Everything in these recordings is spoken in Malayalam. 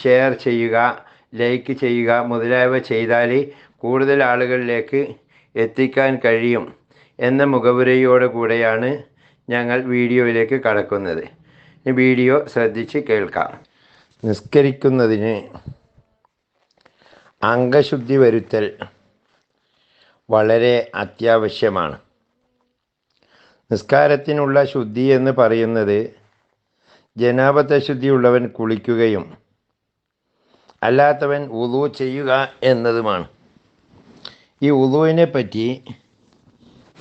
ഷെയർ ചെയ്യുക ലൈക്ക് ചെയ്യുക മുതലായവ ചെയ്താൽ കൂടുതൽ ആളുകളിലേക്ക് എത്തിക്കാൻ കഴിയും എന്ന മുഖവുരയോടെ കൂടെയാണ് ഞങ്ങൾ വീഡിയോയിലേക്ക് കടക്കുന്നത്. വീഡിയോ ശ്രദ്ധിച്ച് കേൾക്കാം. നിസ്കരിക്കുന്നതിന് അംഗശുദ്ധി വരുത്തൽ വളരെ അത്യാവശ്യമാണ്. നിസ്കാരത്തിനുള്ള ശുദ്ധി എന്ന് പറയുന്നത് ജനാപത്ത ശുദ്ധിയുള്ളവൻ കുളിക്കുകയും അല്ലാത്തവൻ ഉളു ചെയ്യുക എന്നതുമാണ്. ഈ ഉളുവിനെ പറ്റി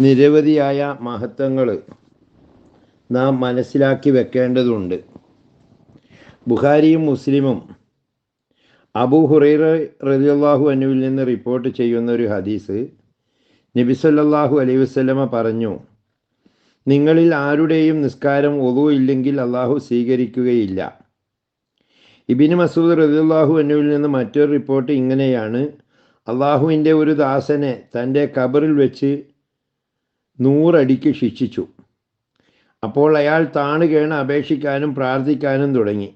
നിരവധിയായ മഹത്വങ്ങൾ നാം മനസ്സിലാക്കി വെക്കേണ്ടതുണ്ട്. ബുഖാരിയും മുസ്ലിമും അബു ഹുറൈറ റളിയല്ലാഹു അനുവിൽ നിന്ന് റിപ്പോർട്ട് ചെയ്യുന്ന ഒരു ഹദീസ് നബി അലൈ വസ്ലമ പറഞ്ഞു നിങ്ങളിൽ ആരുടെയും നിസ്കാരം ഒതു ഇല്ലെങ്കിൽ അള്ളാഹു സ്വീകരിക്കുകയില്ല. ഇബിന് മസൂദ് റളിയല്ലാഹു എന്നിൽ നിന്ന് മറ്റൊരു റിപ്പോർട്ട് ഇങ്ങനെയാണ്. അള്ളാഹുവിന്റെ ഒരു ദാസനെ തന്റെ കബറിൽ വെച്ച് നൂറടിക്ക് ശിക്ഷിച്ചു. അപ്പോൾ അയാൾ താണു കേണ് അപേക്ഷിക്കാനും പ്രാർത്ഥിക്കാനും തുടങ്ങി.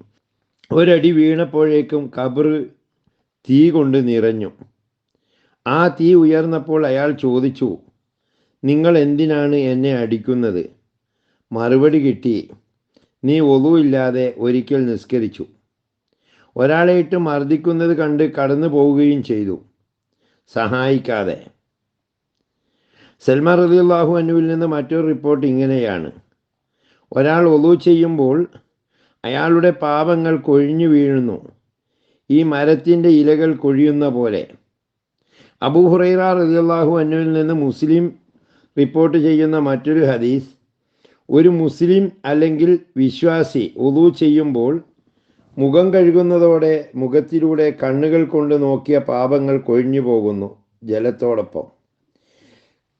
ഒരടി വീണപ്പോഴേക്കും കബർ തീ കൊണ്ട് നിറഞ്ഞു. ആ തീ ഉയർന്നപ്പോൾ അയാൾ ചോദിച്ചു നിങ്ങൾ എന്തിനാണ് എന്നെ അടിക്കുന്നത്? മറുപടി കിട്ടി. നീ ഒതുവില്ലാതെ ഒരിക്കൽ നിസ്കരിച്ചു. ഒരാളെ ഇട്ട് മർദ്ദിക്കുന്നത് കണ്ട് കടന്നു പോവുകയും ചെയ്തു. സഹായിക്കാതെ. സൽമാൻ റളിയല്ലാഹു അനുവിൽ നിന്ന് മറ്റൊരു റിപ്പോർട്ട് ഇങ്ങനെയാണ്. ഒരാൾ ഒതു ചെയ്യുമ്പോൾ അയാളുടെ പാപങ്ങൾ കൊഴിഞ്ഞു വീഴുന്നു. ഈ മരത്തിന്റെ ഇലകൾ കൊഴിയുന്ന പോലെ. അബൂഹുറൈറ റളിയല്ലാഹു അനുവിൽ നിന്ന് മുസ്ലിം റിപ്പോർട്ട് ചെയ്യുന്ന മറ്റൊരു ഹദീസ്. ഒരു മുസ്ലിം അല്ലെങ്കിൽ വിശ്വാസി ഒതു ചെയ്യുമ്പോൾ മുഖം കഴുകുന്നതോടെ മുഖത്തിലൂടെ കണ്ണുകൾ കൊണ്ട് നോക്കിയ പാപങ്ങൾ കൊഴിഞ്ഞു പോകുന്നു ജലത്തോടൊപ്പം.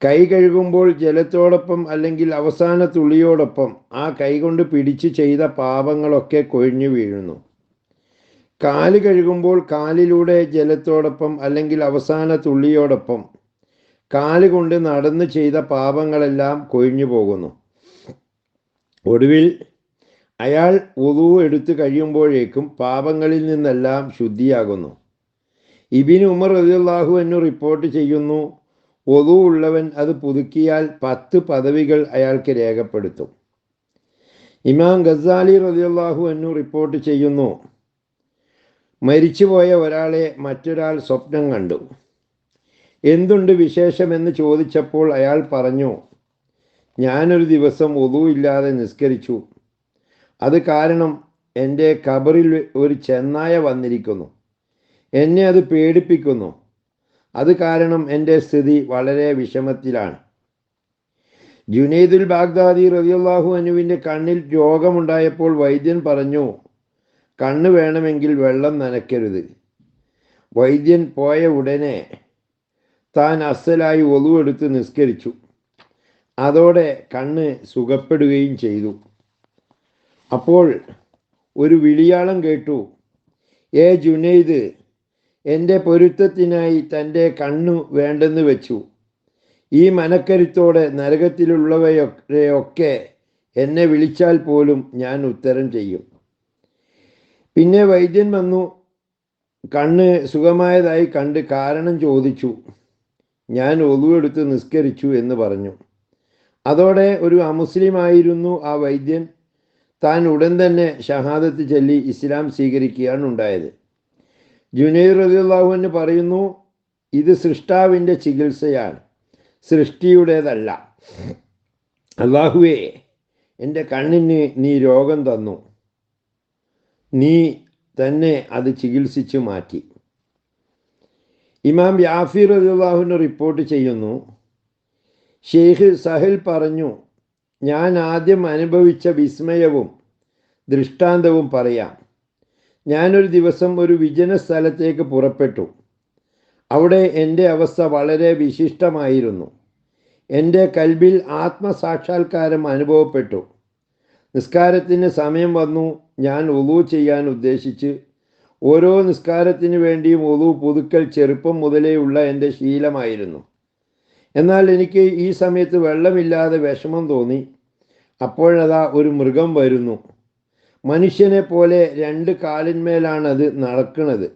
കൈ കഴുകുമ്പോൾ ജലത്തോടൊപ്പം അല്ലെങ്കിൽ അവസാന തുള്ളിയോടൊപ്പം ആ കൈ കൊണ്ട് പിടിച്ച് ചെയ്ത പാപങ്ങളൊക്കെ കൊഴിഞ്ഞു വീഴുന്നു. കാൽ കഴുകുമ്പോൾ കാലിലൂടെ ജലത്തോടൊപ്പം അല്ലെങ്കിൽ അവസാന തുള്ളിയോടൊപ്പം കാൽ കൊണ്ട് നടന്ന് ചെയ്ത പാപങ്ങളെല്ലാം കൊഴിഞ്ഞു പോകുന്നു. ഒടുവിൽ അയാൾ ഉതു എടുത്തു കഴിയുമ്പോഴേക്കും പാപങ്ങളിൽ നിന്നെല്ലാം ശുദ്ധിയാകുന്നു. ഇബിൻ ഉമർ റളിയല്ലാഹു എന്നു റിപ്പോർട്ട് ചെയ്യുന്നു ഒതു ഉള്ളവൻ അത് പുതുക്കിയാൽ പത്ത് പദവികൾ അയാൾക്ക് രേഖപ്പെടുത്തും. ഇമാം ഗസാലി റളിയല്ലാഹു എന്നു റിപ്പോർട്ട് ചെയ്യുന്നു മരിച്ചുപോയ ഒരാളെ മറ്റൊരാൾ സ്വപ്നം കണ്ടു. എന്തുണ്ട് വിശേഷമെന്ന് ചോദിച്ചപ്പോൾ അയാൾ പറഞ്ഞു ഞാനൊരു ദിവസം ഒതു ഇല്ലാതെ നിസ്കരിച്ചു. അത് കാരണം എന്റെ കബറിൽ ഒരു ചെന്നായ വന്നിരിക്കുന്നു. എന്നെ അത് പേടിപ്പിക്കുന്നു. അത് കാരണം എന്റെ സ്ഥിതി വളരെ വിഷമത്തിലാണ്. ജുനൈദുൽ ബാഗ്ദാദി റളിയല്ലാഹു അനുവിന്റെ കണ്ണിൽ രോഗമുണ്ടായപ്പോൾ വൈദ്യൻ പറഞ്ഞു കണ്ണ് വേണമെങ്കിൽ വെള്ളം നനയ്ക്കരുത്. വൈദ്യൻ പോയ ഉടനെ താൻ അസലായി ഒതുവെടുത്ത് നിസ്കരിച്ചു. അതോടെ കണ്ണ് സുഖപ്പെടുകയും ചെയ്തു. അപ്പോൾ ഒരു വിളിയാളം കേട്ടു. ഏ ജുനൈദ് എന്റെ പൊരുത്തത്തിനായി തന്റെ കണ്ണു വേണ്ടെന്ന് വെച്ചു. ഈ മനക്കരുത്തോടെ നരകത്തിലുള്ളവയൊക്കെ എന്നെ വിളിച്ചാൽ പോലും ഞാൻ ഉത്തരം ചെയ്യും. പിന്നെ വൈദ്യൻ വന്നു. കണ്ണ് സുഖമായതായി കണ്ട് കാരണം ചോദിച്ചു. ഞാൻ ഒതുവെടുത്ത് നിസ്കരിച്ചു എന്ന് പറഞ്ഞു. അതോടെ ഒരു അമുസ്ലിമായിരുന്നു ആ വൈദ്യൻ. താൻ ഉടൻ തന്നെ ഷഹാദത്ത് ചൊല്ലി ഇസ്ലാം സ്വീകരിക്കുകയാണ് ഉണ്ടായത്. ജുനൈർ റലിയുള്ളാഹുവിന് പറയുന്നു ഇത് സൃഷ്ടാവിന്റെ ചികിത്സയാണ്. സൃഷ്ടിയുടേതല്ല. അള്ളാഹുവേ എന്റെ കണ്ണിന് നീ രോഗം തന്നു. നീ തന്നെ അത് ചികിത്സിച്ചു മാറ്റി. ഇമാം യാഫിർ അള്ളാഹുവിന് റിപ്പോർട്ട് ചെയ്യുന്നു ഷെയ്ഖ് സഹൽ പറഞ്ഞു ഞാൻ ആദ്യം അനുഭവിച്ച വിസ്മയവും ദൃഷ്ടാന്തവും പറയാം. ഞാനൊരു ദിവസം ഒരു വിജന സ്ഥലത്തേക്ക് പുറപ്പെട്ടു. അവിടെ എന്റെ അവസ്ഥ വളരെ വിശിഷ്ടമായിരുന്നു. എന്റെ കൽബിൽ ആത്മസാക്ഷാത്കാരം അനുഭവപ്പെട്ടു. നിസ്കാരത്തിന് സമയം വന്നു. ഞാൻ ഒലു ചെയ്യാൻ ഉദ്ദേശിച്ച് ഓരോ നിസ്കാരത്തിന് വേണ്ടിയും ഒലു പുതുക്കൽ ചെറുപ്പം മുതലേ ഉള്ള എന്റെ ശീലമായിരുന്നു. എന്നാൽ എനിക്ക് ഈ സമയത്ത് വെള്ളമില്ലാതെ വിഷമം തോന്നി. അപ്പോഴതാ ഒരു മൃഗം വരുന്നു. മനുഷ്യനെ പോലെ രണ്ട് കാലിന്മേലാണത് നടക്കുന്നത്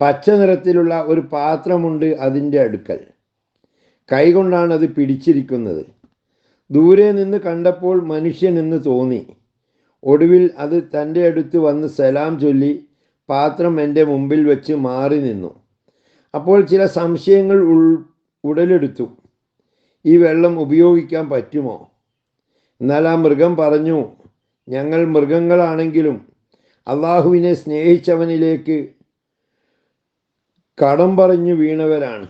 പച്ച നിറത്തിലുള്ള ഒരു പാത്രമുണ്ട് അതിന്റെ അടുക്കൽ. കൈകൊണ്ടാണ് അത് പിടിച്ചിരിക്കുന്നത്. ദൂരെ നിന്ന് കണ്ടപ്പോൾ മനുഷ്യനെന്ന് തോന്നി. ഒടുവിൽ അത് തന്റെ അടുത്ത് വന്ന് സലാം ചൊല്ലി പാത്രം എന്റെ മുമ്പിൽ വെച്ച് മാറി നിന്നു. അപ്പോൾ ചില സംശയങ്ങൾ ഉൾ ഉടലെടുത്തു. ഈ വെള്ളം ഉപയോഗിക്കാൻ പറ്റുമോ? എന്നാൽ ആ മൃഗം പറഞ്ഞു ഞങ്ങൾ മൃഗങ്ങളാണെങ്കിലും അള്ളാഹുവിനെ സ്നേഹിച്ചവനിലേക്ക് കടം പറഞ്ഞു വീണവരാണ്.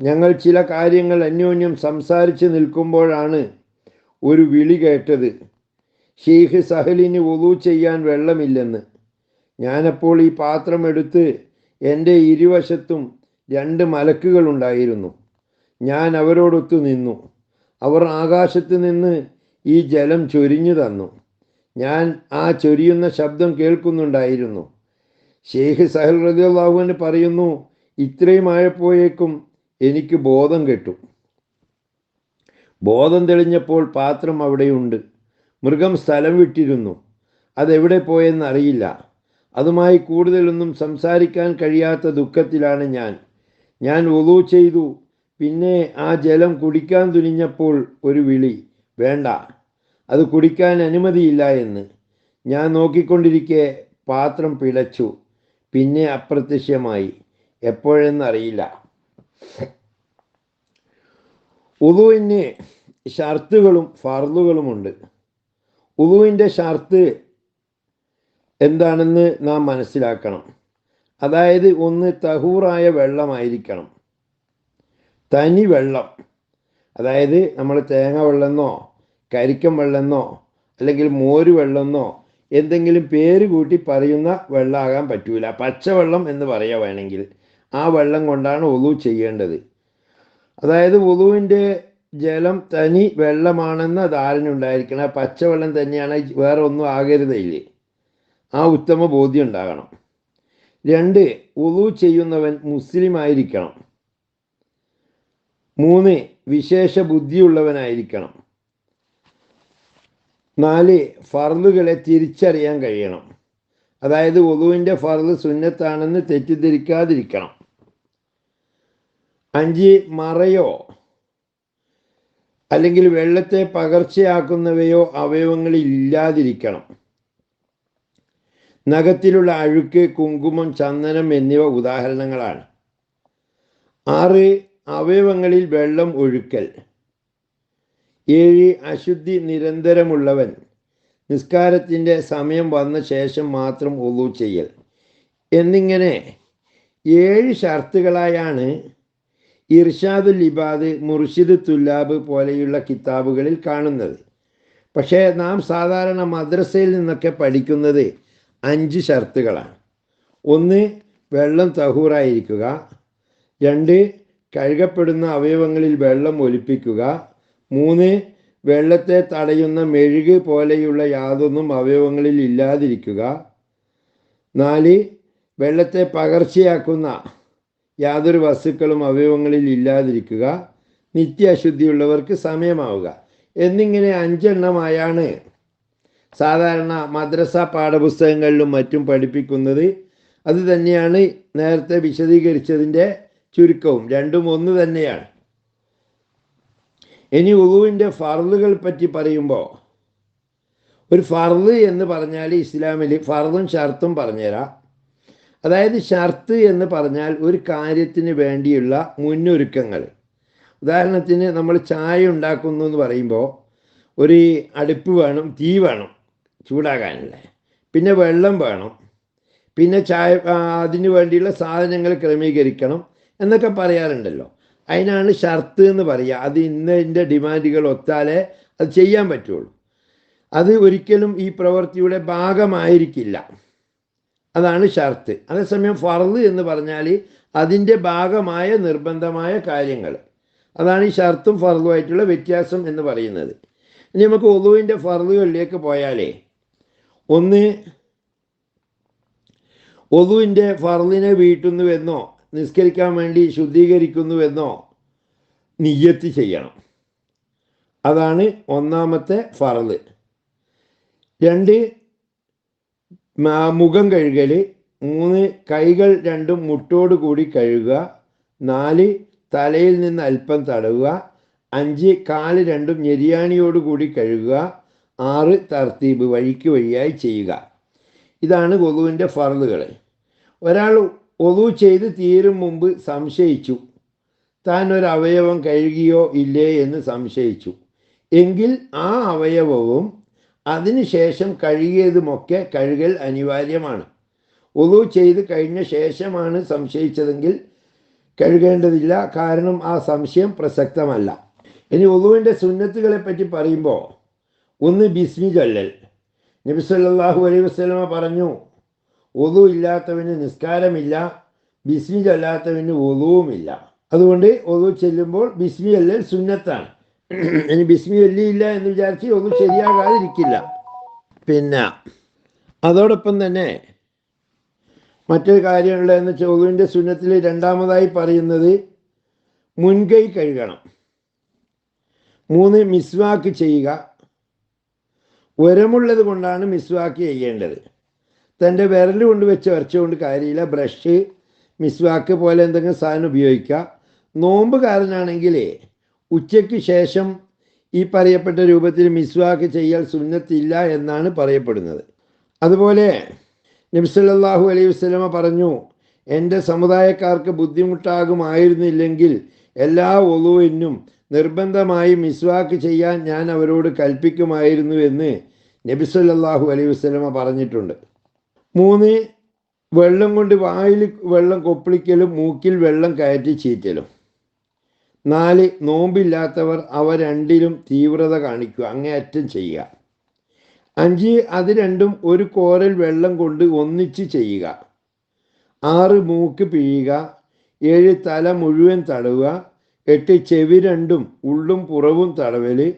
ഞങ്ങൾ ചില കാര്യങ്ങൾ അന്യോന്യം സംസാരിച്ച് നിൽക്കുമ്പോഴാണ് ഒരു വിളി കേട്ടത്. ഷെയ്ഖ് സഹലിന് ഒതു ചെയ്യാൻ വെള്ളമില്ലെന്ന്. ഞാനപ്പോൾ ഈ പാത്രം എടുത്ത് എന്റെ ഇരുവശത്തും രണ്ട് മലക്കുകൾ ഉണ്ടായിരുന്നു ഞാൻ അവരോടൊത്തു നിന്നു. അവർ ആകാശത്ത് നിന്ന് ഈ ജലം ചൊരിഞ്ഞു തന്നു. ഞാൻ ആ ചൊരിയുന്ന ശബ്ദം കേൾക്കുന്നുണ്ടായിരുന്നു. ഷെയ്ഖ് സഹൽ റദിയുള്ളാഹുവിന് പറയുന്നു ഇത്രയുമായപ്പോയേക്കും എനിക്ക് ബോധം കെട്ടു. ബോധം തെളിഞ്ഞപ്പോൾ പാത്രം അവിടെയുണ്ട്. മൃഗം സ്ഥലം വിട്ടിരുന്നു. അതെവിടെ പോയെന്നറിയില്ല. അതുമായി കൂടുതലൊന്നും സംസാരിക്കാൻ കഴിയാത്ത ദുഃഖത്തിലാണ് ഞാൻ. ഞാൻ ഉളു ചെയ്തു. പിന്നെ ആ ജലം കുടിക്കാൻ തുനിഞ്ഞപ്പോൾ ഒരു വിളി വേണ്ട അത് കുടിക്കാൻ അനുമതിയില്ല എന്ന്. ഞാൻ നോക്കിക്കൊണ്ടിരിക്കെ പാത്രം പിടച്ചു. പിന്നെ അപ്രത്യക്ഷമായി എപ്പോഴെന്നറിയില്ല. ഉളുവിന് ഷർത്തുകളും ഫർദുകളുമുണ്ട് ഉളുവിന്റെ ഷർത്ത് എന്താണെന്ന് നാം മനസ്സിലാക്കണം. അതായത് ഒന്ന് തഹൂറായ വെള്ളമായിരിക്കണം. തനി വെള്ളം. അതായത് നമ്മൾ തേങ്ങ വെള്ളമെന്നോ കരിക്കം വെള്ളമെന്നോ അല്ലെങ്കിൽ മോര് വെള്ളമെന്നോ എന്തെങ്കിലും പേര് കൂട്ടി പറയുന്ന വെള്ളമാകാൻ പറ്റൂല. പച്ചവെള്ളം എന്ന് പറയുക വേണമെങ്കിൽ ആ വെള്ളം കൊണ്ടാണ് ഒതു ചെയ്യേണ്ടത്. അതായത് ഒതുവിന്റെ ജലം തനി വെള്ളമാണെന്ന ധാരണ ഉണ്ടായിരിക്കണം? പച്ചവെള്ളം തന്നെയാണ് വേറെ ഒന്നും ആകരുതയില്ലേ? ആ ഉത്തമ ബോധ്യം ഉണ്ടാകണം. രണ്ട് ഉളു ചെയ്യുന്നവൻ മുസ്ലിം ആയിരിക്കണം മൂന്ന് വിശേഷ ബുദ്ധിയുള്ളവനായിരിക്കണം. നാല് ഫറലുകളെ തിരിച്ചറിയാൻ കഴിയണം. അതായത് ഒതുവിന്റെ ഫർദ് സുന്നത്താണെന്ന് തെറ്റിദ്ധരിക്കാതിരിക്കണം. അഞ്ച് മറയോ? അല്ലെങ്കിൽ വെള്ളത്തെ പകർച്ചയാക്കുന്നവയോ അവയവങ്ങളിൽ ഇല്ലാതിരിക്കണം നഖത്തിലുള്ള അഴുക്ക് കുങ്കുമം ചന്ദനം എന്നിവ ഉദാഹരണങ്ങളാണ്. ആറ് അവയവങ്ങളിൽ വെള്ളം ഒഴുക്കൽ. ഏഴ് അശുദ്ധി നിരന്തരമുള്ളവൻ. നിസ്കാരത്തിന്റെ സമയം വന്ന ശേഷം മാത്രം ഒതു ചെയ്യൽ. എന്നിങ്ങനെ ഏഴ് ഷർത്തുകളായാണ് ഇർഷാദുൽ ഇബാദ് മുർഷിദ് തുല്ലാബ് പോലെയുള്ള കിതാബുകളിൽ കാണുന്നത്. പക്ഷേ നാം സാധാരണ മദ്രസയിൽ നിന്നൊക്കെ പഠിക്കുന്നത് അഞ്ച് ഷർത്തുകളാണ്. ഒന്ന് വെള്ളം തഹൂറായിരിക്കുക. രണ്ട് കഴുകപ്പെടുന്ന അവയവങ്ങളിൽ വെള്ളം ഒലിപ്പിക്കുക. മൂന്ന് വെള്ളത്തെ തടയുന്ന മെഴുക് പോലെയുള്ള യാതൊന്നും അവയവങ്ങളിൽ ഇല്ലാതിരിക്കുക. നാല് വെള്ളത്തെ പകർച്ചയാക്കുന്ന യാതൊരു വസ്തുക്കളും അവയവങ്ങളിൽ ഇല്ലാതിരിക്കുക. നിത്യ അശുദ്ധിയുള്ളവർക്ക് സമയമാവുക. എന്നിങ്ങനെ അഞ്ചെണ്ണമായാണ് സാധാരണ മദ്രസ പാഠപുസ്തകങ്ങളിലും മറ്റും പഠിപ്പിക്കുന്നത് അത് തന്നെയാണ് നേരത്തെ വിശദീകരിച്ചതിന്റെ ചുരുക്കവും. രണ്ടും ഒന്ന് തന്നെയാണ്. ഇനി ഉളുവിന്റെ ഫർലുകൾ പറ്റി പറയുമ്പോൾ ഒരു ഫർദ് എന്ന് പറഞ്ഞാൽ ഇസ്ലാമിൽ ഫർദും ഷർത്തും പറഞ്ഞുതരാം. അതായത് ഷർത്ത് എന്ന് പറഞ്ഞാൽ ഒരു കാര്യത്തിന് വേണ്ടിയുള്ള മുന്നൊരുക്കങ്ങൾ. ഉദാഹരണത്തിന് നമ്മൾ ചായ ഉണ്ടാക്കുന്നു എന്ന് പറയുമ്പോൾ ഒരു അടുപ്പ് വേണം തീ വേണം. ചൂടാകാനല്ലേ? പിന്നെ വെള്ളം വേണം. പിന്നെ ചായ അതിനു വേണ്ടിയുള്ള സാധനങ്ങൾ ക്രമീകരിക്കണം എന്നൊക്കെ പറയാറുണ്ടല്ലോ. അതിനാണ് ഷർത്ത് എന്ന് പറയുക. അത് ഇന്നതിന്റെ ഡിമാൻഡുകൾ ഒത്താലേ അത് ചെയ്യാൻ പറ്റുള്ളൂ. അത് ഒരിക്കലും ഈ പ്രവൃത്തിയുടെ ഭാഗമായിരിക്കില്ല. അതാണ് ഷർത്ത്. അതേസമയം ഫർദ് എന്ന് പറഞ്ഞാൽ അതിന്റെ ഭാഗമായ നിർബന്ധമായ കാര്യങ്ങൾ. അതാണ് ഈ ഷർത്തും ഫർദുമായിട്ടുള്ള വ്യത്യാസം എന്ന് പറയുന്നത്. ഇനി നമുക്ക് ഒതുവിന്റെ ഫർദുകളിലേക്ക് പോയാലേ ഒന്ന് ഒതുവിന്റെ ഫർദിനെ വീട്ടുന്നുവെന്നോ നിസ്കരിക്കാൻ വേണ്ടി ശുദ്ധീകരിക്കുന്നുവെന്നോ നിയ്യത്ത് ചെയ്യണം. അതാണ് ഒന്നാമത്തെ ഫറൽ രണ്ട് മുഖം കഴുകൽ മൂന്ന് കൈകൾ രണ്ടും മുട്ടോട് കൂടി കഴുകുക. നാല് തലയിൽ നിന്ന് അല്പം തടവുക. അഞ്ച് കാൽ രണ്ടും ഞെരിയാണിയോട് കൂടി കഴുകുക. ആറ് തർത്തീബ് വഴിക്ക് വഴിയായി ചെയ്യുക. ഇതാണ് ഒതുവിന്റെ ഫറലുകൾ ഒരാൾ ഒതു ചെയ്ത് തീരും മുമ്പ് സംശയിച്ചു. താൻ ഒരു അവയവം കഴുകിയോ ഇല്ലേ എന്ന് സംശയിച്ചു. എങ്കിൽ ആ അവയവവും അതിനുശേഷം കഴുകിയതുമൊക്കെ കഴുകൽ അനിവാര്യമാണ്. ഒതു ചെയ്ത് കഴിഞ്ഞ ശേഷമാണ് സംശയിച്ചതെങ്കിൽ കഴുകേണ്ടതില്ല. കാരണം ആ സംശയം പ്രസക്തമല്ല. ഇനി ഒതുവിന്റെ സുന്നത്തുകളെ പറ്റി പറയുമ്പോൾ ഒന്ന് ബിസ്മി ചൊല്ലൽ നബി സല്ലല്ലാഹു അലൈഹി വസ്ലമ പറഞ്ഞു ഒതു ഇല്ലാത്തവന് നിസ്കാരമില്ല ബിസ്മി ചൊല്ലാത്തവന് ഒതുവുമില്ല അതുകൊണ്ട് ഒതു ചെല്ലുമ്പോൾ ബിസ്മി ചൊല്ലൽ സുന്നത്താണ്. ഇനി ബിസ്മി ചൊല്ലിയില്ല എന്ന് വിചാരിച്ച് ഒതു ശരിയാകാതിരിക്കില്ല. പിന്നെ അതോടൊപ്പം തന്നെ മറ്റൊരു കാര്യമുള്ളതെന്ന് ഒതുവിന്റെ സുന്നത്തിൽ രണ്ടാമതായി പറയുന്നത് മുൻകൈ കഴുകണം. മൂന്ന് മിസ്വാക്ക് ചെയ്യുക. ഉരമുള്ളത് കൊണ്ടാണ് മിസ്വാക്ക് ചെയ്യേണ്ടത്. തന്റെ വിരൽ കൊണ്ട് വെച്ച് വരച്ചുകൊണ്ട് കാര്യമില്ല. ബ്രഷ് മിസ്വാക്ക് പോലെ എന്തെങ്കിലും സാധനം ഉപയോഗിക്കുക. നോമ്പുകാരനാണെങ്കിൽ ഉച്ചയ്ക്ക് ശേഷം ഈ പറയപ്പെട്ട രൂപത്തിൽ മിസ്വാക്ക് ചെയ്യൽ സുന്നത്തില്ല എന്നാണ് പറയപ്പെടുന്നത്. അതുപോലെ നബ്സല്ലാഹു അലൈഹി വസ്ലമ പറഞ്ഞു എന്റെ സമുദായക്കാർക്ക് ബുദ്ധിമുട്ടാകുമായിരുന്നില്ലെങ്കിൽ എല്ലാ ഒലുവിനും നിർബന്ധമായി മിസ്വാക്ക് ചെയ്യാൻ ഞാൻ അവരോട് കൽപ്പിക്കുമായിരുന്നു എന്ന് നബി സല്ലല്ലാഹു അലൈഹി വസ്ലമ പറഞ്ഞിട്ടുണ്ട്. മൂന്ന് വെള്ളം കൊണ്ട് വായിൽ വെള്ളം കൊപ്പിളിക്കലും മൂക്കിൽ വെള്ളം കയറ്റി ചീറ്റലും. നാല് നോമ്പില്ലാത്തവർ അവ രണ്ടിലും തീവ്രത കാണിക്കുക അങ്ങേയറ്റം ചെയ്യുക. അഞ്ച് അത് രണ്ടും ഒരു കോരൽ വെള്ളം കൊണ്ട് ഒന്നിച്ച് ചെയ്യുക. ആറ് മൂക്ക് പിഴിയുക. ഏഴ് തല മുഴുവൻ തടവുക. എട്ട് ചെവി രണ്ടും ഉള്ളും പുറവും തടവൽ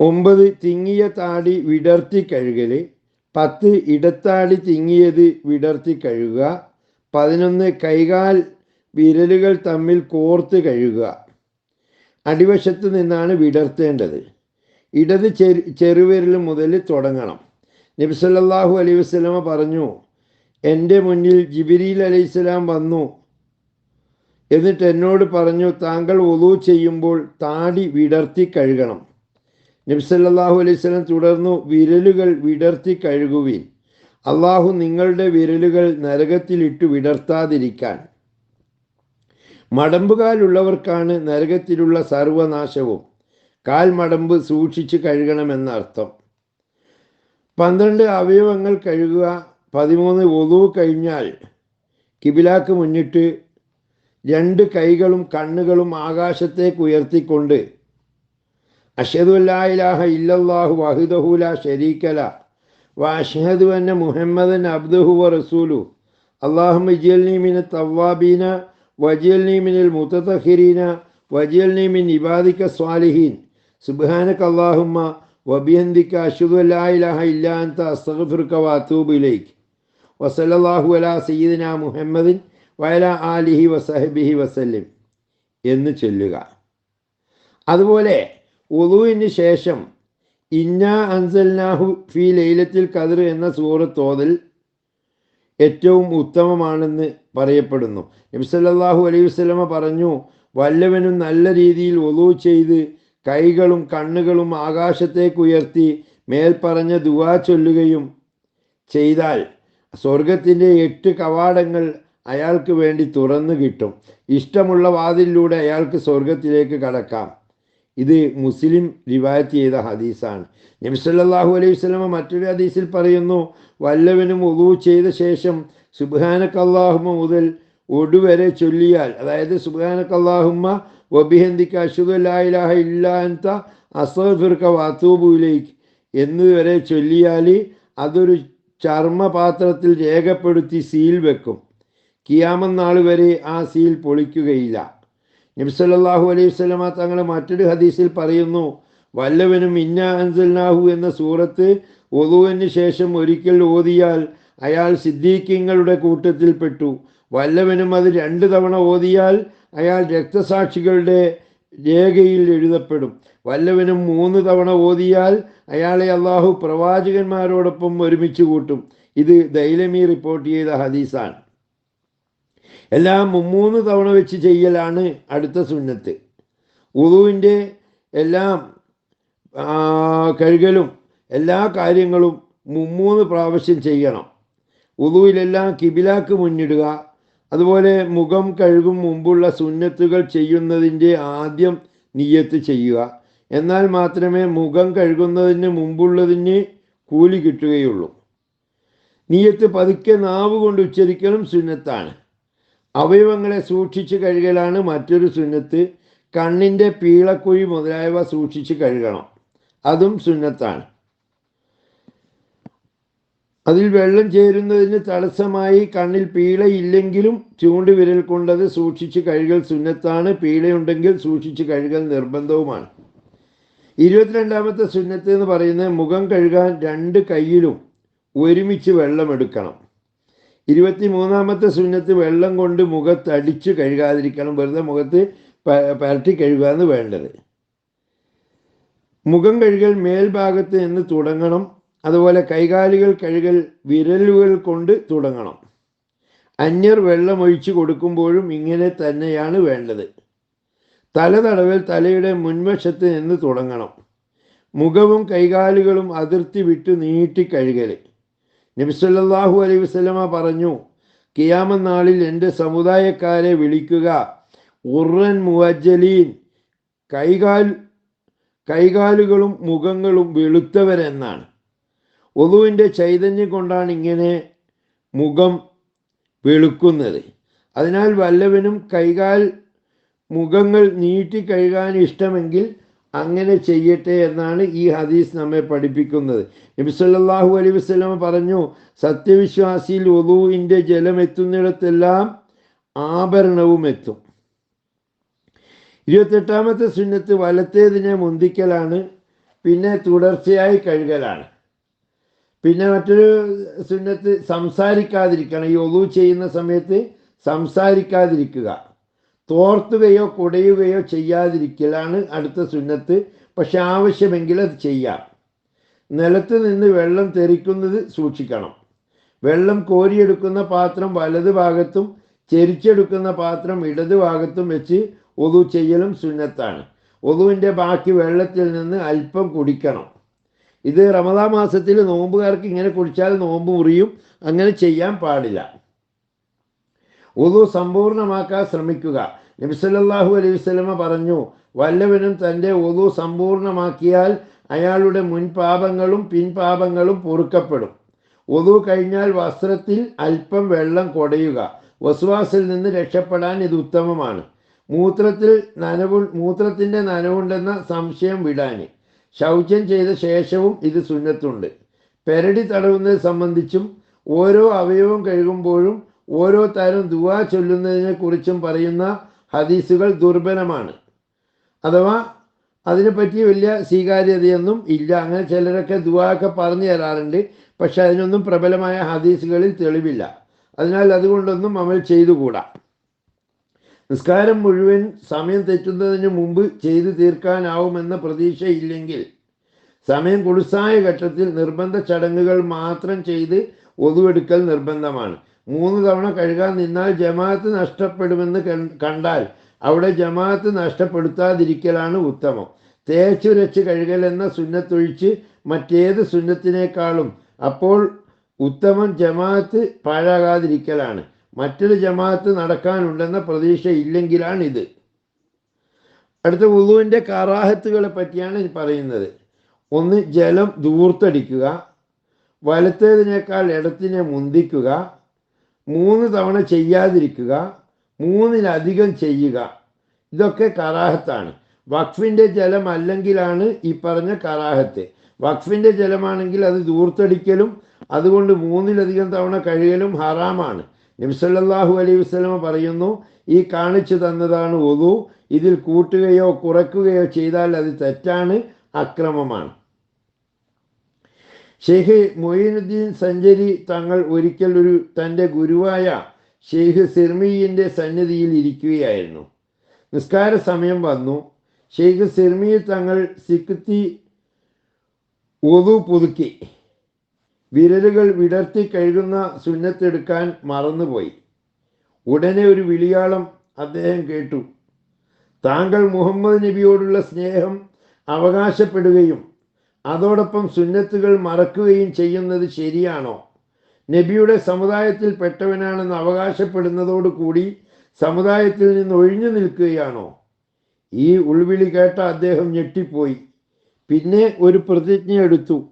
ഒമ്പത് തിങ്ങിയ താടി വിടർത്തി കഴുകൽ. പത്ത് ഇടത്താടി തിങ്ങിയത് വിടർത്തി കഴുകുക. പതിനൊന്ന് കൈകാൽ വിരലുകൾ തമ്മിൽ കോർത്ത് കഴുകുക. അടിവശത്ത് നിന്നാണ് വിടർത്തേണ്ടത്. ഇടത് ചെറു ചെറുവിരൽ മുതൽ തുടങ്ങണം. നബിസല്ലാഹു അലൈഹി വസ്ലമ പറഞ്ഞു എന്റെ മുന്നിൽ ജിബിരിൽ അലൈഹിസ്സലാം വന്നു. എന്നിട്ട് എന്നോട് പറഞ്ഞു താങ്കൾ ഒതു ചെയ്യുമ്പോൾ താടി വിടർത്തി കഴുകണം. നബ്സല്ലാഹു അലൈഹി സ്വലം തുടർന്നു വിരലുകൾ വിടർത്തി കഴുകുവിൻ. അള്ളാഹു നിങ്ങളുടെ വിരലുകൾ നരകത്തിലിട്ട് വിടർത്താതിരിക്കാൻ. മടമ്പുകാലുള്ളവർക്കാണ് നരകത്തിലുള്ള സർവനാശവും. കാൽ മടമ്പ് സൂക്ഷിച്ച് കഴുകണമെന്ന അർത്ഥം. പന്ത്രണ്ട് അവയവങ്ങൾ കഴുകുക പതിമൂന്ന് ഒതു കഴിഞ്ഞാൽ കിബിലാക്ക് മുന്നിട്ട് രണ്ട് കൈകളും കണ്ണുകളും ആകാശത്തേക്ക് ഉയർത്തിക്കൊണ്ട് അഷദു അല്ലാഹ ഇല്ലല്ലാഹു വഹിദഹുല ഷരീക്കല വ അഷ്ഹദു അന്ന മുഹമ്മദൻ അബ്ദുഹു വ റസൂലു അള്ളാഹും ഇജിയൽനി മിന തവ്വാബീന വജിയൽനി മിനൽ മുത്തഹിരീന വജിയൽനി മിൻ ഇബാദിക സ്വാലിഹീൻ സുബ്ഹാനക അല്ലാഹുമ്മ വബിയന്തിക്ക അഷ്ഹദു അല്ലാ ഇലാഹ ഇല്ലാ അൻത അസ്തഗ്ഫിറുക വ വസലല്ലാഹു അല സയ്യിദിന മുഹമ്മദിൻ വയല ആലിഹി വസഹബിഹി വസല്ലിം എന്ന് ചൊല്ലുക. അതുപോലെ ഉദുവിന് ശേഷം ഇന്ന അൻസൽനാഹു ഫി ലൈലത്തിൽ കതിർ എന്ന സൂറത്ത് ഓതൽ ഏറ്റവും ഉത്തമമാണെന്ന് പറയപ്പെടുന്നു. നബ്സല്ലാഹു അലൈഹി വസ്ലമ പറഞ്ഞു വല്ലവനും നല്ല രീതിയിൽ ഒലു ചെയ്ത് കൈകളും കണ്ണുകളും ആകാശത്തേക്ക് ഉയർത്തി മേൽപ്പറഞ്ഞ ദുവാ ചൊല്ലുകയും ചെയ്താൽ സ്വർഗത്തിന്റെ എട്ട് കവാടങ്ങൾ അയാൾക്ക് വേണ്ടി തുറന്നു കിട്ടും. ഇഷ്ടമുള്ള വാതിലിലൂടെ അയാൾക്ക് സ്വർഗത്തിലേക്ക് കടക്കാം. ഇത് മുസ്ലിം റിവായത്ത് ചെയ്ത ഹദീസാണ്. നബി സല്ലല്ലാഹു അലൈഹി വസല്ലമ മറ്റൊരു ഹദീസിൽ പറയുന്നു വല്ലവനും ഉദു ചെയ്ത ശേഷം സുബാനക്കല്ലാഹുമ മുതൽ ഒടുവരെ ചൊല്ലിയാൽ അതായത് അഷ്ഹദു ലാ ഇലാഹ ഇല്ലാ അൻത അസ്തഗ്ഫിറുക വഅതൂബു ഇലൈക് എന്നുവരെ ചൊല്ലിയാൽ അതൊരു ചർമ്മപാത്രത്തിൽ രേഖപ്പെടുത്തി സീൽ വെക്കും. കിയാമം നാൾ വരെ ആ സീൽ പൊളിക്കുകയില്ല. നബ്സല്ലാഹു അലൈഹി സ്വലമ തങ്ങൾ മറ്റൊരു ഹദീസിൽ പറയുന്നു വല്ലവനും ഇന്ന അൻസൽനാഹു എന്ന സൂറത്ത് ഒതുവിന് ശേഷം ഒരിക്കൽ ഓതിയാൽ അയാൾ സിദ്ദീഖ്യങ്ങളുടെ കൂട്ടത്തിൽപ്പെട്ടു വല്ലവനും അത് രണ്ട് തവണ ഓതിയാൽ അയാൾ രക്തസാക്ഷികളുടെ രേഖയിൽ എഴുതപ്പെടും. വല്ലവനും മൂന്ന് തവണ ഓതിയാൽ അയാളെ അള്ളാഹു പ്രവാചകന്മാരോടൊപ്പം ഒരുമിച്ച് കൂട്ടും. ഇത് ദൈലമി റിപ്പോർട്ട് ചെയ്ത ഹദീസാണ്. എല്ലാം മുമ്മൂന്ന് തവണ വെച്ച് ചെയ്യലാണ് അടുത്ത സുന്നത്ത്. ഉറുവിന്റെ എല്ലാം കഴുകലും എല്ലാ കാര്യങ്ങളും മുമ്മൂന്ന് പ്രാവശ്യം ചെയ്യണം. ഉറുവിലെല്ലാം കിബിലാക്ക് മുന്നിടുക. അതുപോലെ മുഖം കഴുകും മുമ്പുള്ള സുന്നത്തുകൾ ചെയ്യുന്നതിന്റെ ആദ്യം നീയത്ത് ചെയ്യുക. എന്നാൽ മാത്രമേ മുഖം കഴുകുന്നതിന് മുമ്പുള്ളതിന് കൂലി കിട്ടുകയുള്ളൂ. നീയത്ത് പതുക്കെ നാവ് കൊണ്ട് ഉച്ചരിക്കലും സുന്നത്താണ്. അവയവങ്ങളെ സൂക്ഷിച്ച് കഴുകലാണ് മറ്റൊരു സുന്നത്ത്. കണ്ണിന്റെ പീളക്കുഴി മുതലായവ സൂക്ഷിച്ച് കഴുകണം. അതും സുന്നത്താണ്. അതിൽ വെള്ളം ചേരുന്നതിന് തടസ്സമായി കണ്ണിൽ പീളയില്ലെങ്കിലും ചൂണ്ടുവിരൽ കൊണ്ടത് സൂക്ഷിച്ച് കഴുകൽ സുന്നത്താണ്. പീളയുണ്ടെങ്കിൽ സൂക്ഷിച്ച് കഴുകൽ നിർബന്ധവുമാണ്. ഇരുപത്തിരണ്ടാമത്തെ സുന്നത്ത് എന്ന് പറയുന്നത് മുഖം കഴുകാൻ രണ്ട് കൈയിലും ഒരുമിച്ച് വെള്ളം എടുക്കണം. ഇരുപത്തി മൂന്നാമത്തെ സുന്നത്ത് വെള്ളം കൊണ്ട് മുഖത്ത് അടിച്ച് കഴുകാതിരിക്കണം. വെറുതെ മുഖത്ത് പരട്ടി കഴുകാന്ന് വേണ്ടത്. മുഖം കഴുകൽ മേൽഭാഗത്ത് നിന്ന് തുടങ്ങണം. അതുപോലെ കൈകാലുകൾ കഴുകൽ വിരലുകൾ കൊണ്ട് തുടങ്ങണം. അന്യർ വെള്ളമൊഴിച്ച് കൊടുക്കുമ്പോഴും ഇങ്ങനെ തന്നെയാണ് വേണ്ടത്. തല തടവൽ തലയുടെ മുൻവശത്ത് നിന്ന് തുടങ്ങണം. മുഖവും കൈകാലുകളും അതിർത്തി വിട്ട് നീട്ടി കഴുകൽ. നബിസല്ലാഹു അലൈഹി വസ്ലമ പറഞ്ഞു കിയാമ നാളിൽ എന്റെ സമുദായക്കാരെ വിളിക്കുക. ഉറൻ മുവജലീൻ കൈകാൽ കൈകാലുകളും മുഖങ്ങളും വെളുത്തവരെന്നാണ്. ഒതുവിന്റെ ചൈതന്യം കൊണ്ടാണ് ഇങ്ങനെ മുഖം വെളുക്കുന്നത്. അതിനാൽ വല്ലവനും കൈകാൽ മുഖങ്ങൾ നീട്ടി കഴുകാൻ ഇഷ്ടമെങ്കിൽ അങ്ങനെ ചെയ്യട്ടെ എന്നാണ് ഈ ഹദീസ് നമ്മെ പഠിപ്പിക്കുന്നത്. നബി അലൈ വസ്ലമ പറഞ്ഞു സത്യവിശ്വാസിയിൽ ഒതുവിന്റെ ജലം എത്തുന്നിടത്തെല്ലാം ആഭരണവും എത്തും. ഇരുപത്തെട്ടാമത്തെ സുന്നത്ത് വലത്തേതിനെ മുന്തിക്കലാണ് പിന്നെ തുടർച്ചയായി കഴുകലാണ്. പിന്നെ മറ്റൊരു സുന്നത്ത് സംസാരിക്കാതിരിക്കണം. ഈ ഒതു ചെയ്യുന്ന സമയത്ത് സംസാരിക്കാതിരിക്കുക. തോർത്തുകയോ കുടയുകയോ ചെയ്യാതിരിക്കലാണ് അടുത്ത സുന്നത്ത്. പക്ഷെ ആവശ്യമെങ്കിൽ അത് ചെയ്യാം. നിലത്ത് നിന്ന് വെള്ളം തെറിക്കുന്നത് സൂക്ഷിക്കണം. വെള്ളം കോരിയെടുക്കുന്ന പാത്രം വലത് ഭാഗത്തും ചെരിച്ചെടുക്കുന്ന പാത്രം ഇടത് ഭാഗത്തും വെച്ച് ഒതു ചെയ്യലും സുന്നത്താണ്. ഒതുവിന്റെ ബാക്കി വെള്ളത്തിൽ നിന്ന് അല്പം കുടിക്കണം. ഇത് റമദാ മാസത്തിൽ നോമ്പുകാർക്ക് ഇങ്ങനെ കുടിച്ചാൽ നോമ്പ് മുറിയും. അങ്ങനെ ചെയ്യാൻ പാടില്ല. ഉദു സമ്പൂർണമാക്കാൻ ശ്രമിക്കുക. നബിസല്ലാഹു അലൈഹി വസ്ലമ പറഞ്ഞു വല്ലവനും തന്റെ ഉദു സമ്പൂർണമാക്കിയാൽ അയാളുടെ മുൻപാപങ്ങളും പിൻപാപങ്ങളും പൊറുക്കപ്പെടും. ഉദു കഴിഞ്ഞാൽ വസ്ത്രത്തിൽ അല്പം വെള്ളം കൊടയുക. വസുവാസിൽ നിന്ന് രക്ഷപ്പെടാൻ ഇത് ഉത്തമമാണ്. മൂത്രത്തിൽ നനവു മൂത്രത്തിന്റെ നനവുണ്ടെന്ന സംശയം വിടാൻ ശൗചം ചെയ്ത ശേഷവും ഇത് സുന്നത്തുണ്ട്. പെരടി തടവുന്നത് സംബന്ധിച്ചും ഓരോ അവയവം കഴുകുമ്പോഴും ഓരോ തരം ദുവാ ചൊല്ലുന്നതിനെ കുറിച്ചും പറയുന്ന ഹദീസുകൾ ദുർബലമാണ്. അഥവാ അതിനെപ്പറ്റി വലിയ സ്വീകാര്യതയൊന്നും ഇല്ല. അങ്ങനെ ചിലരൊക്കെ ദുവാ ഒക്കെ പറഞ്ഞു തരാറുണ്ട്. പക്ഷെ അതിനൊന്നും പ്രബലമായ ഹദീസുകളിൽ തെളിവില്ല. അതിനാൽ അതുകൊണ്ടൊന്നും അമൽ ചെയ്തുകൂടാ. നിസ്കാരം മുഴുവൻ സമയം തെറ്റുന്നതിന് മുമ്പ് ചെയ്തു തീർക്കാനാവുമെന്ന പ്രതീക്ഷയില്ലെങ്കിൽ സമയം കുടുസായ ഘട്ടത്തിൽ നിർബന്ധ ചടങ്ങുകൾ മാത്രം ചെയ്ത് ഒതുവെടുക്കൽ നിർബന്ധമാണ്. മൂന്ന് തവണ കഴുകാൻ നിന്നാൽ ജമാഅത്ത് നഷ്ടപ്പെടുമെന്ന് കണ്ടാൽ അവിടെ ജമാഅത്ത് നഷ്ടപ്പെടുത്താതിരിക്കലാണ് ഉത്തമം. തേച്ചുരച്ച് കഴുകൽ എന്ന സുന്നത്തൊഴിച്ച് മറ്റേത് സുന്നത്തിനേക്കാളും അപ്പോൾ ഉത്തമം ജമാഅത്ത് പാഴാകാതിരിക്കലാണ്. മറ്റൊരു ജമാഅത്ത് നടക്കാനുണ്ടെന്ന പ്രതീക്ഷ ഇല്ലെങ്കിലാണ് ഇത് അടുത്ത ഉളുവിന്റെ കറാഹത്തുകളെ പറ്റിയാണ് പറയുന്നത്. ഒന്ന് ജലം ദൂർത്തടിക്കുക വലത്തേതിനേക്കാൾ ഇടത്തിനെ മുന്തിക്കുക മൂന്ന് തവണ ചെയ്യാതിരിക്കുക മൂന്നിലധികം ചെയ്യുക. ഇതൊക്കെ കറാഹത്താണ്. വഖഫിന്റെ ജലം അല്ലെങ്കിലാണ് ഈ പറഞ്ഞ കറാഹത്ത്. വഖഫിന്റെ ജലമാണെങ്കിൽ അത് ദൂർത്തടിക്കലും അതുകൊണ്ട് മൂന്നിലധികം തവണ കഴിയലും ഹറാമാണ്. നിംസല്ലാഹു അലൈഹി വസ്ലമ പറയുന്നു ഈ കാണിച്ചു തന്നതാണ് ഒതു ഇതിൽ കൂട്ടുകയോ കുറയ്ക്കുകയോ ചെയ്താൽ അത് തെറ്റാണ് അക്രമമാണ്. ഷെയ്ഖ് മൊയ്നുദ്ദീൻ സഞ്ചരി തങ്ങൾ ഒരിക്കൽ ഒരു തന്റെ ഗുരുവായ ഷെയ്ഖ് സിർമിയിന്റെ സന്നിധിയിൽ ഇരിക്കുകയായിരുന്നു. നിസ്കാര സമയം വന്നു. ഷെയ്ഖ് സിർമി തങ്ങൾ സിക്കുത്തി ഒതു പുതുക്കി. വിരലുകൾ വിടർത്തി കഴുകുന്ന സുന്നത്തെടുക്കാൻ മറന്നുപോയി. ഉടനെ ഒരു വിളിയാളം അദ്ദേഹം കേട്ടു. താങ്കൾ മുഹമ്മദ് നബിയോടുള്ള സ്നേഹം അവകാശപ്പെടുകയും അതോടൊപ്പം സുന്നത്തുകൾ മറക്കുകയും ചെയ്യുന്നത് ശരിയാണോ? നബിയുടെ സമുദായത്തിൽ പെട്ടവനാണെന്ന് അവകാശപ്പെടുന്നതോടുകൂടി സമുദായത്തിൽ നിന്ന് ഒഴിഞ്ഞു നിൽക്കുകയാണോ? ഈ ഉൾവിളി കേട്ട അദ്ദേഹം ഞെട്ടിപ്പോയി. പിന്നെ ഒരു പ്രതിജ്ഞ എടുത്തു.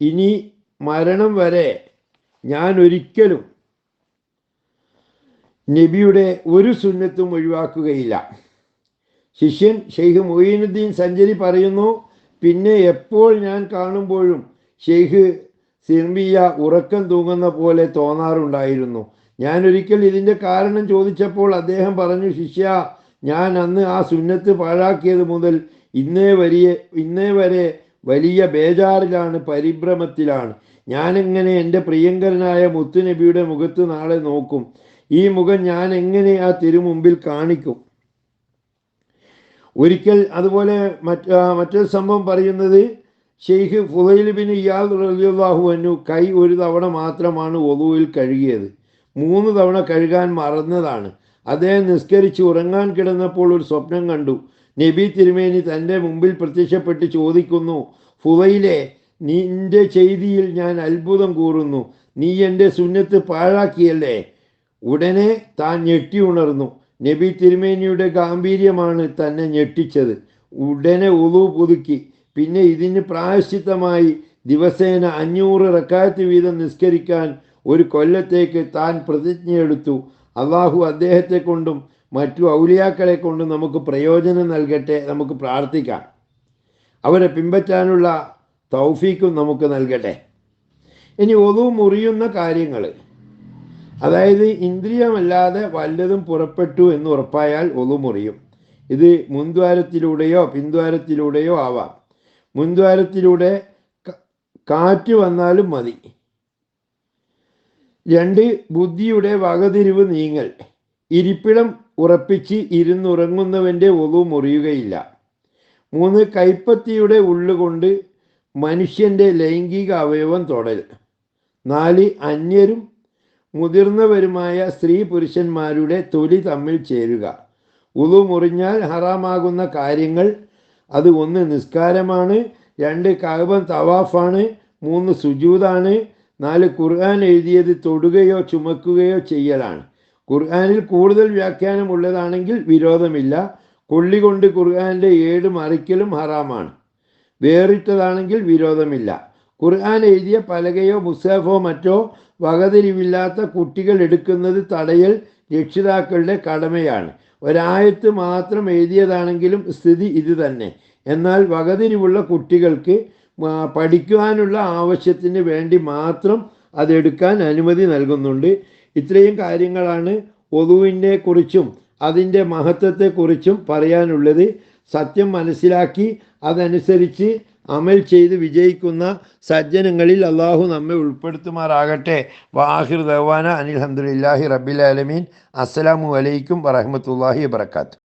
ഇനി മരണം വരെ ഞാൻ ഒരിക്കലും നബിയുടെ ഒരു സുന്നത്തും ഒഴിവാക്കുകയില്ല. ശിഷ്യൻ ഷെയ്ഖ് മൊയ്നുദ്ദീൻ സഞ്ചരി പറയുന്നു പിന്നെ എപ്പോൾ ഞാൻ കാണുമ്പോഴും ഷെയ്ഖ് സിർമിയ ഉറക്കം തൂങ്ങുന്ന പോലെ തോന്നാറുണ്ടായിരുന്നു. ഞാൻ ഒരിക്കൽ ഇതിന്റെ കാരണം ചോദിച്ചപ്പോൾ അദ്ദേഹം പറഞ്ഞു ശിഷ്യ ഞാൻ അന്ന് ആ സുന്നത്ത് പാഴാക്കിയത് മുതൽ ഇന്നേ വലിയ ഇന്നേ വരെ വലിയ ബേജാറിലാണ് പരിഭ്രമത്തിലാണ്. ഞാനെങ്ങനെ എന്റെ പ്രിയങ്കരനായ മുത്തുനബിയുടെ മുഖത്ത് നാളെ നോക്കും? ഈ മുഖം ഞാൻ എങ്ങനെ ആ തിരുമുമ്പിൽ കാണിക്കും? ഒരിക്കൽ അതുപോലെ മറ്റ് മറ്റൊരു സംഭവം പറയുന്നത് ഷെയ്ഖ് ഫുലൈൽ ബിൻ ഇയാൽ റലിയുള്ളാഹു അനു കൈ ഒരു തവണ മാത്രമാണ് ഒതുവിൽ കഴുകിയത്. മൂന്ന് തവണ കഴുകാൻ മറന്നതാണ്. അദ്ദേഹം നിസ്കരിച്ച് ഉറങ്ങാൻ കിടന്നപ്പോൾ ഒരു സ്വപ്നം കണ്ടു. നബി തിരുമേനി തന്റെ മുമ്പിൽ പ്രത്യക്ഷപ്പെട്ട് ചോദിക്കുന്നു ഫുലൈലെ നിന്റെ ചെയ്തിയിൽ ഞാൻ അത്ഭുതം കൂറുന്നു. നീ എന്റെ സുന്നത്ത് പാഴാക്കിയല്ലേ? ഉടനെ താൻ ഞെട്ടി ഉണർന്നു. നബി തിരുമേനിയുടെ ഗാംഭീര്യമാണ് തന്നെ ഞെട്ടിച്ചത്. ഉടനെ ഉളു പുതുക്കി. പിന്നെ ഇതിന് പ്രായശ്ചിത്തമായി ദിവസേന അഞ്ഞൂറ് റക്കാത്ത് വീതം നിസ്കരിക്കാൻ ഒരു കൊല്ലത്തേക്ക് താൻ പ്രതിജ്ഞയെടുത്തു. അള്ളാഹു അദ്ദേഹത്തെ കൊണ്ടും മറ്റു ഔലിയാക്കളെ കൊണ്ടും നമുക്ക് പ്രയോജനം നൽകട്ടെ നമുക്ക് പ്രാർത്ഥിക്കാം. അവരെ പിൻപറ്റാനുള്ള തൗഫീക്കും നമുക്ക് നൽകട്ടെ. ഇനി ഒതു മുറിയുന്ന കാര്യങ്ങൾ അതായത് ഇന്ദ്രിയമല്ലാതെ വല്ലതും പുറപ്പെട്ടു എന്ന് ഉറപ്പായാൽ ഒതു മുറിയും. ഇത് മുൻദ്വാരത്തിലൂടെയോ പിൻദ്വാരത്തിലൂടെയോ ആവാം. മുൻദ്വാരത്തിലൂടെ കാറ്റ് വന്നാലും മതി. രണ്ട് ബുദ്ധിയുടെ വകതിരിവ് നീങ്ങൽ. ഇരിപ്പിടം ഉറപ്പിച്ച് ഇരുന്നുറങ്ങുന്നവന്റെ ഒതു മുറിയുകയില്ല. മൂന്ന് കൈപ്പത്തിയുടെ ഉള്ളുകൊണ്ട് മനുഷ്യന്റെ ലൈംഗിക അവയവം തൊടൽ. നാല് അന്യരും മുതിർന്നവരുമായ സ്ത്രീ പുരുഷന്മാരുടെ തൊലി തമ്മിൽ ചേരുക. ഉളു മുറിഞ്ഞാൽ ഹറാമാകുന്ന കാര്യങ്ങൾ. അത് ഒന്ന് നിസ്കാരമാണ് രണ്ട് കഅബം തവാഫാണ് മൂന്ന് സുജൂതാണ് നാല് ഖുർആൻ എഴുതിയത് തൊടുകയോ ചുമക്കുകയോ ചെയ്യലാണ്. ഖുർആനിൽ കൂടുതൽ വ്യാഖ്യാനമുള്ളതാണെങ്കിൽ വിരോധമില്ല. കൊള്ളി കൊണ്ട് ഖുർആന്റെ ഏഴ് മറിക്കലും ഹറാമാണ്. വേറിട്ടതാണെങ്കിൽ വിരോധമില്ല. ഖുർആൻ എഴുതിയ പലകയോ മുസാഫോ മറ്റോ വകതിരിവില്ലാത്ത കുട്ടികൾ എടുക്കുന്നത് തടയൽ രക്ഷിതാക്കളുടെ കടമയാണ്. ഒരായത്ത് മാത്രം എഴുതിയതാണെങ്കിലും സ്ഥിതി ഇതുതന്നെ എന്നാൽ വകതിരിവുള്ള കുട്ടികൾക്ക് പഠിക്കുവാനുള്ള ആവശ്യത്തിന് വേണ്ടി മാത്രം അതെടുക്കാൻ അനുമതി നൽകുന്നുണ്ട്. ഇത്രയും കാര്യങ്ങളാണ് ഒതുവിനെ കുറിച്ചും അതിന്റെ മഹത്വത്തെക്കുറിച്ചും പറയാനുള്ളത്. സത്യം മനസ്സിലാക്കി അതനുസരിച്ച് അമൽ ചെയ്ത് വിജയിക്കുന്ന സജ്ജനങ്ങളിൽ അള്ളാഹു നമ്മെ ഉൾപ്പെടുത്തുമാറാകട്ടെ. വാഹിർ ദവാന അനിൽ അഹമ്മദില്ലാഹി റബ്ബിൽ ആലമീൻ. അസ്സലാമു അലൈക്കും വറഹമത്തല്ലാഹി വബർക്കാത്തു